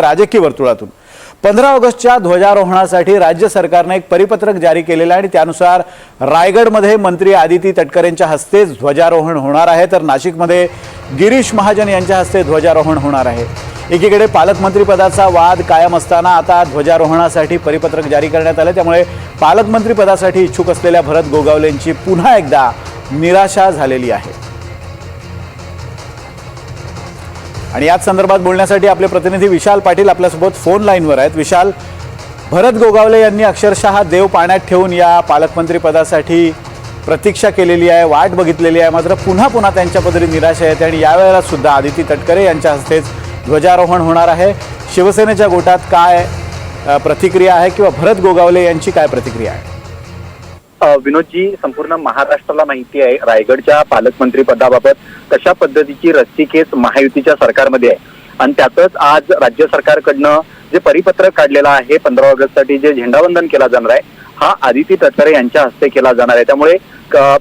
राजकीय वर्तुळातून. पंधरा ऑगस्टच्या ध्वजारोहणासाठी राज्य सरकारने एक परिपत्रक जारी केलेलं आहे आणि त्यानुसार रायगडमध्ये मंत्री आदिती तटकरेंच्या हस्ते ध्वजारोहण होणार आहे. तर नाशिकमध्ये गिरीश महाजन यांच्या हस्ते ध्वजारोहण होणार आहे. एकीकडे पालकमंत्रीपदाचा वाद कायम असताना आता ध्वजारोहणासाठी परिपत्रक जारी करण्यात आलं. त्यामुळे पालकमंत्रीपदासाठी इच्छुक असलेल्या भरत गोगावलेंची पुन्हा एकदा निराशा झालेली आहे. आणि याच संदर्भात बोलण्यासाठी आपले प्रतिनिधी विशाल पाटील आपल्यासोबत फोन लाईनवर आहेत. विशाल भरत गोगावले यांनी अक्षरशः देव पाण्यात ठेवून या पालकमंत्री पदासाठी प्रतीक्षा केलेली आहे वाट बघितलेली आहे. मात्र पुन्हा पुन्हा त्यांच्या पदरी निराशा येते आणि यावेळेला सुद्धा आदिती तटकरे यांच्या हस्तेच ध्वजारोहण होणार आहे. शिवसेनेच्या गोटात काय प्रतिक्रिया आहे किंवा भरत गोगावले यांची काय प्रतिक्रिया आहे? विनोदजी संपूर्ण महाराष्ट्राला माहिती आहे. रायगडच्या पालकमंत्री पदाबाबत कशा पद्धतीची रस्सीखेच महायुतीच्या सरकारमध्ये आहे? आणि त्यातच आज राज्य सरकारकडनं जे परिपत्रक काढलेलं आहे पंधरा ऑगस्टसाठी जे झेंडावंदन केला जाणार आहे हा आदिती तटकरे यांच्या हस्ते केला जाणार आहे. त्यामुळे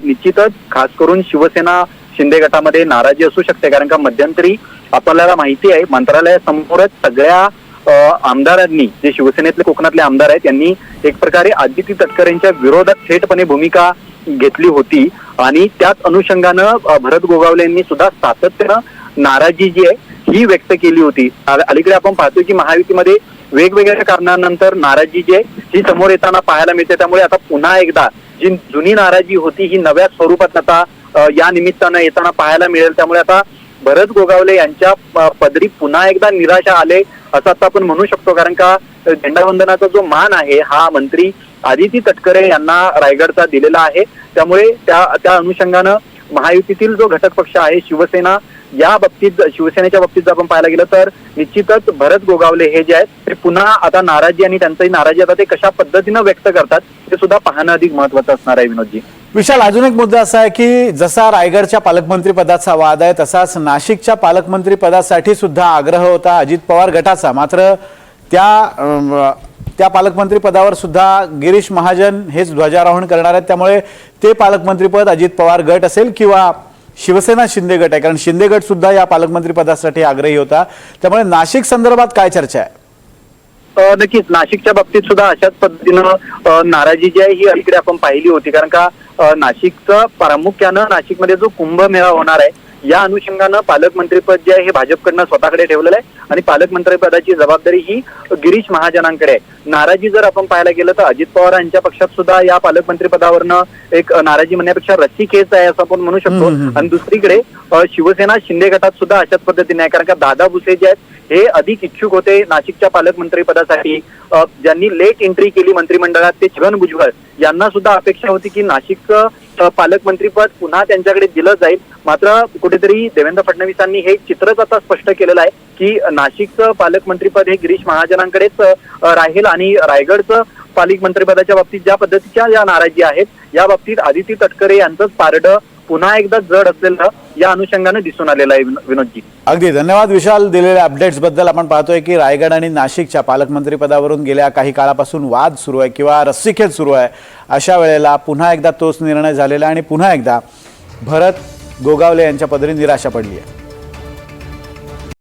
निश्चितच खास करून शिवसेना शिंदे गटामध्ये नाराजी असू शकते कारण का मध्यंतरी आपल्याला माहिती आहे मंत्रालयासमोरच सगळ्या आमदारांनी जे शिवसेनेतले कोकणातले आमदार आहेत त्यांनी एक प्रकारे आदिती तटकरेंच्या विरोधात थेटपणे भूमिका घेतली होती. आणि त्याच अनुषंगानं भरत गोगावले यांनी सुद्धा सातत्यानं नाराजी जी आहे ही व्यक्त केली होती. अलीकडे आपण पाहतोय की महायुतीमध्ये वेगवेगळ्या कारणानंतर नाराजी जी आहे ही समोर येताना पाहायला मिळते. त्यामुळे आता पुन्हा एकदा जी जुनी नाराजी होती ही नव्या स्वरूपात आता या निमित्तानं येताना पाहायला मिळेल. त्यामुळे आता भरत गोगावले यांच्या पदरी पुन्हा एकदा निराशा आले. असं आता आपण म्हणू शकतो कारण का झेंडावंदनाचा जो मान आहे हा मंत्री आदिती तटकरे यांना रायगडचा दिलेला आहे. त्यामुळे त्या त्या अनुषंगानं महायुतीतील जो घटक पक्ष आहे शिवसेना या बाबतीत शिवसेनेच्या बाबतीत जर आपण पाहायला गेलं तर निश्चितच भरत गोगावले हे जे आहेत ते पुन्हा आता नाराजी आणि त्यांचंही नाराजी आता ते कशा पद्धतीनं व्यक्त करतात ते सुद्धा पाहणं अधिक महत्वाचं असणार आहे विनोदजी. विशाल अजून एक मुद्दा असा आहे की जसा रायगडच्या पालकमंत्रीपदाचा वाद आहे तसाच नाशिकच्या पालकमंत्रीपदासाठी सुद्धा आग्रह होता अजित पवार गटाचा. मात्र त्या त्या पालकमंत्रीपदावर सुद्धा गिरीश महाजन हेच ध्वजारोहण करणार आहेत. त्यामुळे ते पालकमंत्रीपद अजित पवार गट असेल किंवा शिवसेना शिंदे गट आहे कारण शिंदे गट सुद्धा या पालकमंत्रीपदासाठी आग्रही होता. त्यामुळे नाशिक संदर्भात काय चर्चा आहे? नक्कीच. नाशिकच्या बाबतीत सुद्धा अशाच पद्धतीनं नाराजी जी आहे ही अलीकडे आपण पाहिली होती. कारण का नाशिकचं प्रामुख्यानं नाशिकमध्ये जो कुंभमेळा होणार आहे या अनुषंगानं पालकमंत्रीपद जे आहे हे भाजपकडनं स्वतःकडे ठेवलेलं आहे. आणि पालकमंत्रीपदाची जबाबदारी ही गिरीश महाजनांकडे आहे. नाराजी जर आपण पाहायला गेलं तर अजित पवार यांच्या पक्षात सुद्धा या पालकमंत्री पदावरनं एक नाराजी म्हणण्यापेक्षा रस्सी खेच आहे असं आपण म्हणू शकतो. आणि दुसरीकडे शिवसेना शिंदे गटात सुद्धा अशाच पद्धतीने आहे. कारण का दादा भुसे जे आहेत हे अधिक इच्छुक होते नाशिकच्या पालकमंत्री पदासाठी ज्यांनी लेट एंट्री केली मंत्रिमंडळात ते छगन भुजबळ. यांना सुद्धा अपेक्षा होती की नाशिकचं पालकमंत्रीपद पुन्हा त्यांच्याकडे दिलं जाईल. मात्र कुठेतरी देवेंद्र फडणवीसांनी हे चित्रच आता स्पष्ट केलेलं आहे की नाशिकचं पालकमंत्रीपद हे गिरीश महाजनांकडेच राहील. आणि रायगडचं पालिक मंत्रिपदाच्या बाबतीत ज्या पद्धतीच्या या नाराजी आहेत या बाबतीत आदिती तटकरे यांचंच पारडं पुन्हा एकदा जड असलेलं या अनुषंगाने दिसून आलेलं आहे विनोदजी. अगदी. धन्यवाद विशाल दिलेल्या अपडेट्सबद्दल. आपण पाहतोय की रायगड आणि नाशिकच्या पालकमंत्रीपदावरून गेल्या काही काळापासून वाद सुरू आहे किंवा रस्सीखेच सुरू आहे अशा वेळेला पुन्हा एकदा तोच निर्णय झालेला आणि पुन्हा एकदा भरत गोगावले यांच्या पदरी निराशा पडली आहे.